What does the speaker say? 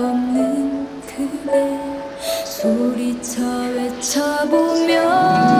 없는 그대 소리쳐 외쳐보면